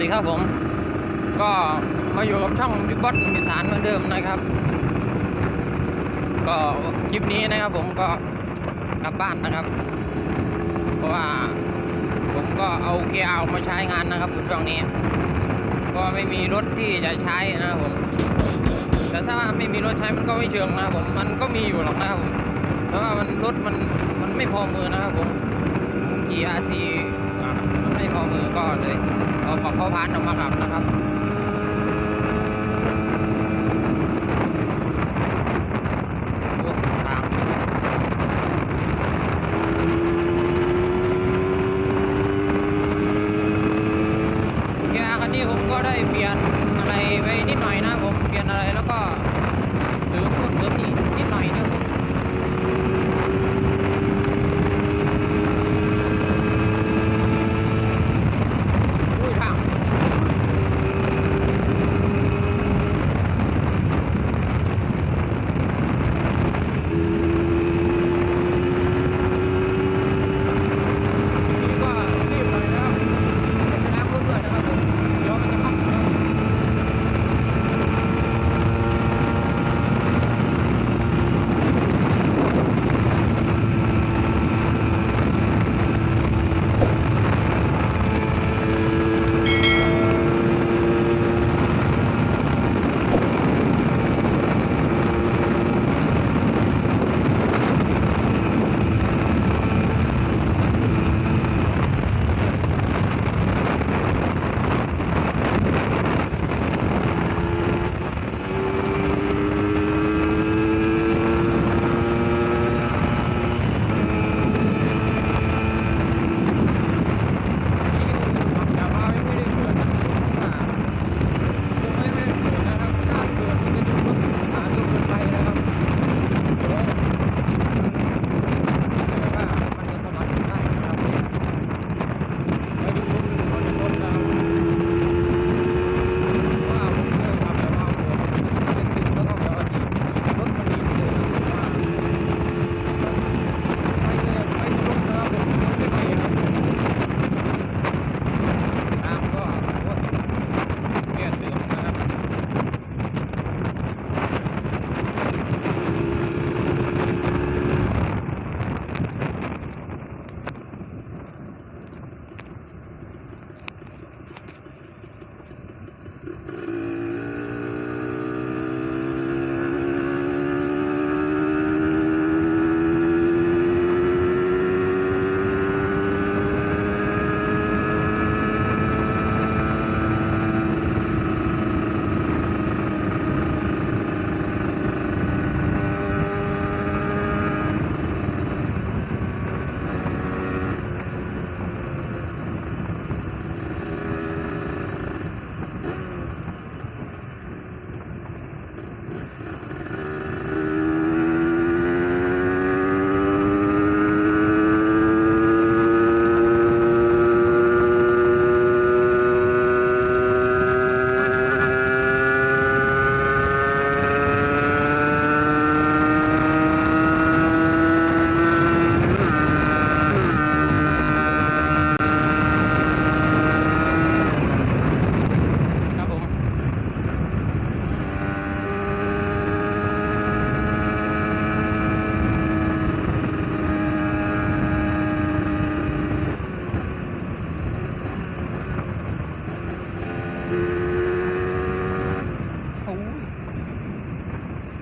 ดีครับผม ก็มาอยู่กับช่องบิ๊กบอสอีสานเหมือนเดิมนะครับ ก็คลิปนี้นะครับผมก็กลับบ้านนะครับ เพราะว่าผมก็เอาเกียร์เอามาใช้งานนะครับช่วงนี้ ก็ไม่มีรถที่จะใช้นะครับผม แต่ถ้าว่าไม่มีรถใช้มันก็ไม่เชิงนะครับผม มันก็มีอยู่หรอกนะครับผมแต่ว่ามันรถมันมันไม่พอมือนะครับผมขี่อาทีมันไม่พอมือก็เลย เอาปรับเข้าพันออกมาขับนะครับ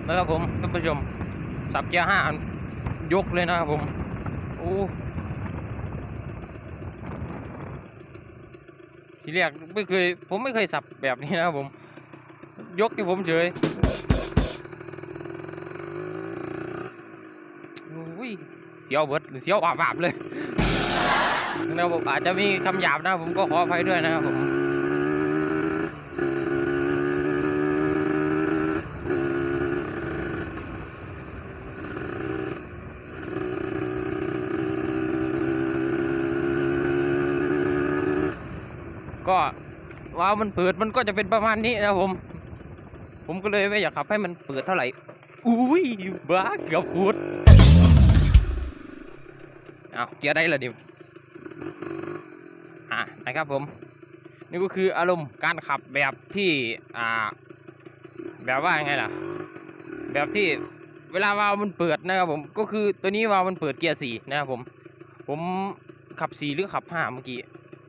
นะครับผมท่านผู้ชม สับเกียร์ห้าอันยกเลยนะครับผมโอ้ทีแรกไม่เคยผมไม่เคยสับแบบนี้นะครับผม ยกที่ผมเฉยโอ้ยเสียวเบิดเสียวอาบาเลยนะครับผมอาจจะมีคำหยาบนะผมก็ขออภัยด้วยนะครับผม ก็าวมันเปิดมันก็จะเป็นประมาณนี้นะผม ผมก็เลยไม่อยากขับให้มันเปิดเท่าไหร่ อุ้ยบ้าเกือบขุดเอาเกียร์ได้ละดิอะนะครับผม นี่ก็คืออารมณ์การขับแบบที่อ่า แบบว่าไงล่ะ แบบที่เวลาวาล์วมันเปิดนะครับผมก็คือตัวนี้วาล์วมันเปิดเกียร์สี่นะครับผม ผมขับสี่หรือขับห้าเมื่อกี้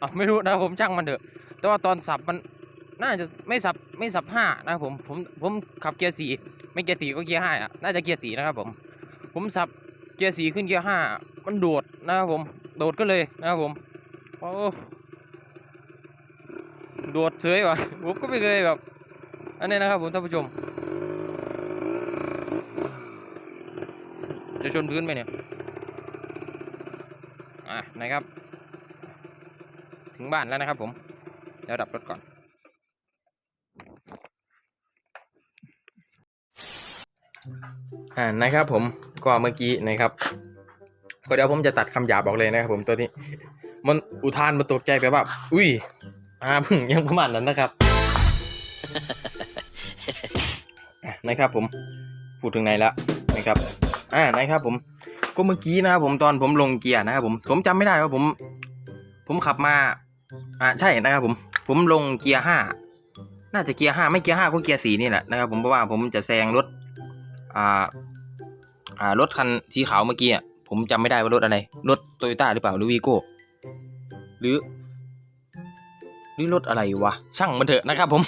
อะไม่รู้นะผมช่างมันเถอะ แต่ว่าตอนสับมันน่าจะไม่สับไม่สับห้านะครับผมผมผมขับเกียร์สี่ไม่เกียร์สี่ก็เกียร์ห้าอะน่าจะเกียร์สี่นะครับผม ผมสับเกียร์สี่ขึ้นเกียร์ห้ามันโดดนะครับผม โดดก็เลยนะครับผมโอ้โดดเฉยว่ะผมก็ไม่เคยแบบอันนี้นะครับผมท่านผู้ชม จะชนพื้นไหมเนี่ยอะนะครับ ถึงบ้านแล้วนะครับผม เดี๋ยวดับรถก่อน อ่านะครับผมก็เมื่อกี้นะครับก็เดี๋ยวผมจะตัดคำหยาบออกเลยนะครับผมตัวนี้ มันอุทานมาตกใจไปแบบอุ้ยอ่าพึ่งยังประมาณนั้นนะครับนะครับผมพูดถึงไหนแล้วนะครับอ่านะครับผมก็เมื่อกี้นะครับผมตอนผมลงเกียร์นะครับผมผมจำไม่ได้ว่าผม ผมขับมาอ่าใช่นะครับผม ผมลงเกียร์ห้าน่าจะเกียร์ห้าไม่เกียร์ห้าก็เกียร์สี่นี่แหละนะครับผมเพราะว่าผมจะแซงรถอ่าอ่ารถคันสีขาวเมื่อกี้อะผมจำไม่ได้ว่ารถอะไร รถโตโยต้าหรือเปล่าหรือวีโก้หรือ หรือรถอะไรวะ ช่างมันเถอะนะครับผม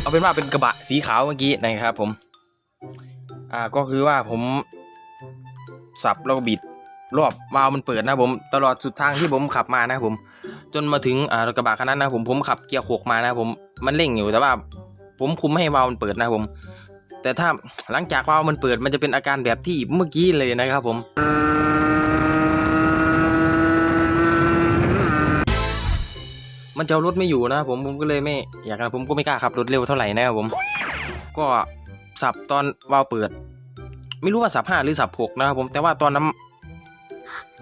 เอาเป็นว่าเป็นกระบะสีขาวเมื่อกี้นะครับผม อ่าก็คือว่าผมสับแล้วก็บิดรอบวาล์วมันเปิดนะผม ตลอดสุดทางที่ผมขับมานะครับผม จนมาถึงอ่ากระบะคันนั้นนะผมผมขับเกียร์หกมานะผมมันเร่งอยู่แต่ว่า ผมคุมไม่ให้วาล์วมันเปิดนะผม แต่ถ้าหลังจากวาล์วมันเปิดมันจะเป็นอาการแบบที่เมื่อกี้เลยนะครับผมมันจะรถไม่อยู่นะผมผมก็เลยไม่อยากนะผมก็ไม่กล้าขับรถเร็วเท่าไหร่นะครับผม ก็สับตอนวาล์วเปิด ไม่รู้ว่าสับห้าหรือสับหกนะครับผมแต่ว่าตอนนั้น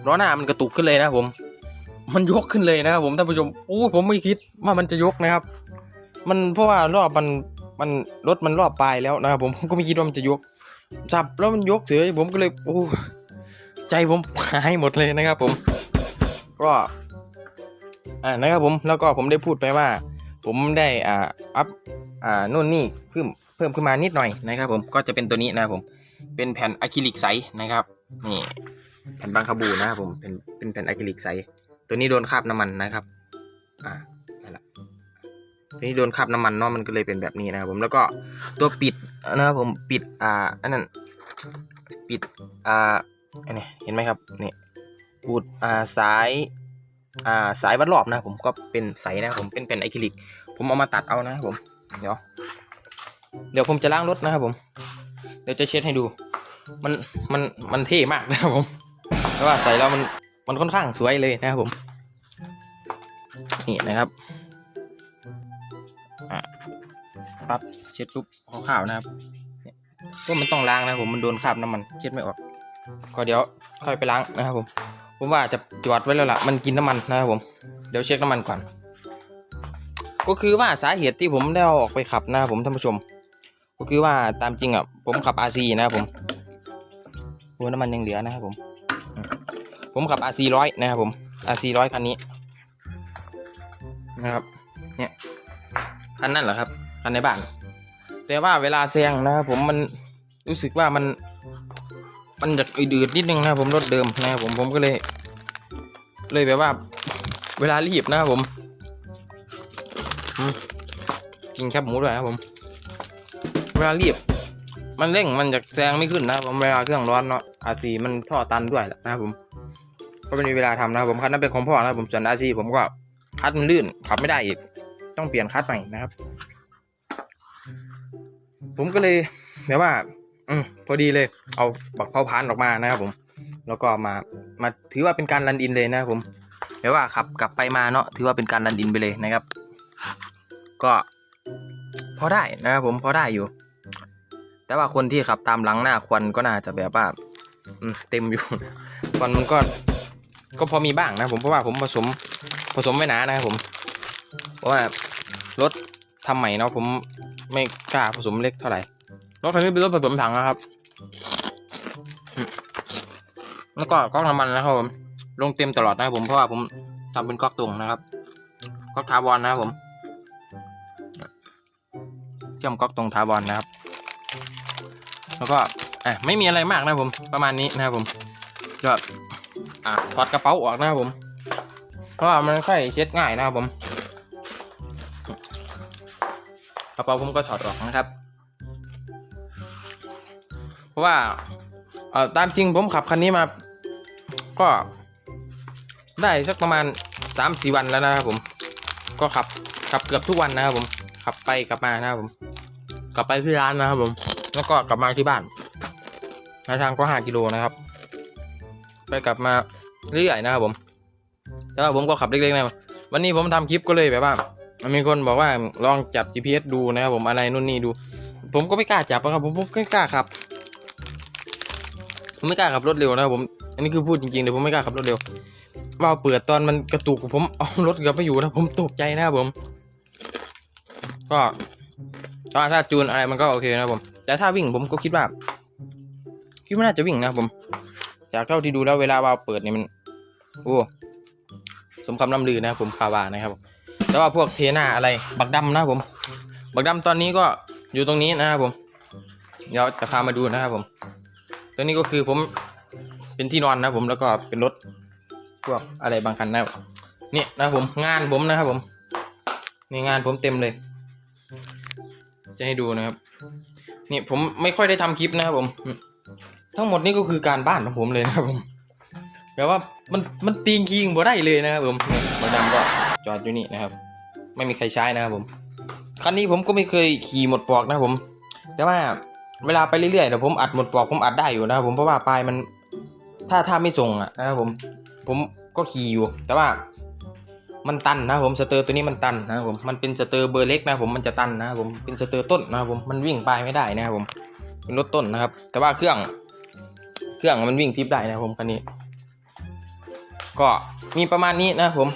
ล้อหน้ามันกระตุกขึ้นเลยนะผม มันยกขึ้นเลยนะครับผมท่านผู้ชมโอ้ผมไม่คิดว่ามันจะยกนะครับ มันเพราะว่ารอบมันมันรถมันรอบปลายแล้วนะครับผมผมก็ไม่คิดว่ามันจะยกสับแล้วมันยกเฉยผมก็เลยโอ้ใจผมหายหมดเลยนะครับผมก็อ่านะครับผมแล้วก็ผมได้พูดไปว่า ผมได้อ่าอัพอ่านู่นนี่เพิ่มเพิ่มขึ้นมานิดหน่อยนะครับผมก็จะเป็นตัวนี้นะครับผมเป็นแผ่นอะคริลิกใสนะครับนี่แผ่นบางคาบูนะครับผมเป็นเป็นแผ่นอะคริลิกใส ตัวนี้โดนคราบน้ำมันนะครับ อ่านั่นแหละตัวนี้โดนคราบน้ำมันเนาะมันก็เลยเป็นแบบนี้นะครับผมแล้วก็ตัวปิดนะครับผมปิดอ่าอันนั้นปิดอ่าอันนี้เห็นไหมครับนี่ปูดอ่าสายอ่าสายวัดรอบนะผมก็เป็นใสนะผมเป็นแผ่นอะคริลิก ผมเอามาตัดเอานะครับผมเดี๋ยวเดี๋ยวผมจะล้างรถนะครับผม เดี๋ยวจะเช็ดให้ดู มันมันมันเท่มากนะครับผมเพราะว่าใส่แล้วมัน มันค่อนข้างสวยเลยนะครับผม นี่นะครับปั๊บเช็ดปุ๊บข้าวๆนะครับเนี่ยก็มันต้องล้างนะผมมันโดนคราบน้ำมันเช็ดไม่ออกก็เดี๋ยวค่อยไปล้างนะครับผม ผมว่าจะจอดไว้แล้วล่ะมันกินน้ำมันนะครับผม เดี๋ยวเช็คน้ำมันก่อน ก็คือว่าสาเหตุที่ผมได้เอาออกไปขับนะครับผมท่านผู้ชม ก็คือว่าตามจริงอะผมขับ RC นะครับผมโอ้น้ำมันยังเหลือนะครับผม ผมขับ RC ร้อยนะครับผม RC ร้อยคันนี้นะครับเนี่ยคันนั่นเหรอครับคันในบ้าน แต่ว่าเวลาแซงนะครับผมมันรู้สึกว่ามัน มันจะอืดๆนิดนึงนะครับผมรถเดิมนะครับผมผมก็เลย เลยแบบว่า เวลารีบนะครับผมกินแคบหมูด้วยนะครับผม เวลารีบ มันเร่งมันจะแซงไม่ขึ้นนะครับผมเวลาเครื่องร้อนเนาะอาซีมันท่อตันด้วยแหละนะครับผม ก็ไม่มีเวลาทำนะครับผมคันนั้นเป็นของพ่อนะครับผมส่วนอาซีผมก็คัดมันลื่นขับไม่ได้อีก ต้องเปลี่ยนคัดใหม่นะครับ ผมก็เลยแบบว่า อืมพอดีเลย เอาบักเผาพานออกมานะครับ ผม แล้วก็มามาถือว่าเป็นการรันอินเลยนะครับผมแปลว่าขับกลับไปมาเนาะถือว่าเป็นการรันอินไปเลยนะครับ ก็พอได้นะครับผมพอได้อยู่ แต่ว่าคนที่ขับตามหลังหน้าควันก็น่าจะแบบว่าอืมเต็มอยู่ควันมันก็ ก็พอมีบ้างนะผมเพราะว่าผมผสมผสมไม่หนานะครับผม เพราะว่ารถทำใหม่เนาะผมไม่กล้าผสมเล็กเท่าไหร่รถคันนี้เป็นรถผสมถังนะครับ แล้วก็ก๊อกน้ำมันนะครับผมลงเต็มตลอดนะครับผมเพราะว่าผมทำเป็นก๊อกตรงนะครับก๊อกทาวอนนะครับผมเชื่อมก๊อกตรงทาวอนนะครับ แล้วก็อะไม่มีอะไรมากนะผมประมาณนี้นะครับผมก็ อะถอดกระเป๋าออกนะครับผม เพราะว่ามันค่อยเช็ดง่ายนะครับผม กระเป๋าผมก็ถอดออกนะครับ เพราะว่าเอ่อตามจริงผมขับคันนี้มา ก็ได้สักประมาณสามสี่วันแล้วนะครับผม ก็ขับขับเกือบทุกวันนะครับผม ขับไปกลับมานะครับผม กลับไปที่ร้านนะครับผม แล้วก็กลับมาที่บ้านระยะทางก็ห้ากิโลนะครับ ไปกลับมา เรื่อยๆนะครับผม แต่ว่าผมก็ขับเล็กๆนะวันนี้ผมทำคลิปก็เลยแบบว่า มีคนบอกว่าลองจับ GPS ดูนะครับผมอะไรนู่นนี่ดู ผมก็ไม่กล้าจับนะครับผมผมไม่กล้าขับผมไม่กล้าขับรถเร็วนะครับผม อันนี้คือพูดจริงๆเลยผมไม่กล้าขับรถเร็วว่าเปิดตอนมันกระตุกผมเอารถเกือบไม่อยู่นะผมตกใจนะครับผม ก็ตอนถ้าจูนอะไรมันก็โอเคนะครับผม แต่ถ้าวิ่งผมก็คิดว่า คิดว่าน่าจะวิ่งนะครับผม จากเท่าที่ดูแล้วเวลาวาวเปิดเนี่ยมัน โอ้สมคำล่ำลือนะครับผมคาวานะครับแต่ว่าพวกเทน่าอะไรบักดำนะครับผม บักดำตอนนี้ก็อยู่ตรงนี้นะครับผมเดี๋ยวจะพามาดูนะครับผม ตัวนี้ก็คือผมเป็นที่นอนนะผมแล้วก็เป็นรถพวกอะไรบางคันนะเนี่ยนะผมงานผมนะครับผมนี่งานผมเต็มเลย จะให้ดูนะครับนี่ผมไม่ค่อยได้ทำคลิปนะครับผม ทั้งหมดนี่ก็คือการบ้านของผมเลยนะครับผม แปลว่ามันมันตีงคิงบ่ได้เลยนะครับผมเนี่ยบางดำก็จอดอยู่นี่นะครับ ไม่มีใครใช้นะครับผมคันนี้ผมก็ไม่เคยขี่หมดปลอกนะครับผม แต่ว่าเวลาไปเรื่อยๆเดี๋ยวผมอัดหมดปลอกผมอัดได้อยู่นะครับผมเพราะว่าปลายมันถ้าถ้าไม่ส่งอะนะครับผม ผมก็ขี่อยู่ แต่ว่ามันตันนะครับผมสเตอร์ตัวนี้มันตันนะครับผมมันเป็นสเตอร์เบอร์เล็กนะครับผมมันจะตันนะครับผมเป็นสเตอร์ต้นนะครับผมมันวิ่งปลายไม่ได้นะครับผมเป็นรถต้นนะครับ แต่ว่าเครื่อง เครื่องมันวิ่งทิปได้นะครับผมคันนี้ ก็มีประมาณนี้นะผม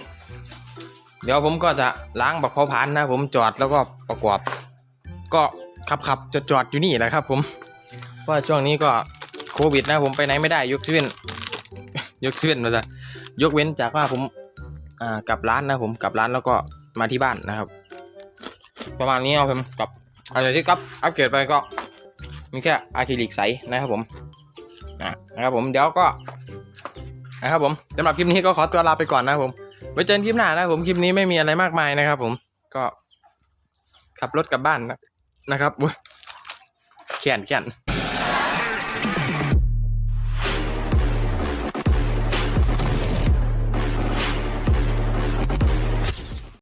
เดี๋ยวผมก็จะล้างบักพอพานนะผมจอดแล้วก็ประกอบ ก็ขับขับจอดจอดอยู่นี่แหละครับ ผมเพราะว่าช่วงนี้ก็โควิดนะผมไปไหนไม่ได้ยกเว้นยกเว้นมาซะยกเว้นจากว่าผมกลับร้านนะผมกลับร้านแล้วก็มาที่บ้านนะครับ ประมาณนี้เอาผมกับอะไรที่ครับอัปเกรดไปก็มีแค่อะคริลิกใสนะครับผมนะครับผมเดี๋ยวก็ นะครับผมสำหรับคลิปนี้ก็ขอตัวลาไปก่อนนะผมไว้เจอกันคลิปหน้านะผมคลิปนี้ไม่มีอะไรมากมายนะครับ ผมก็ขับรถกลับบ้านนะนะครับอุ๊ยแขนแขน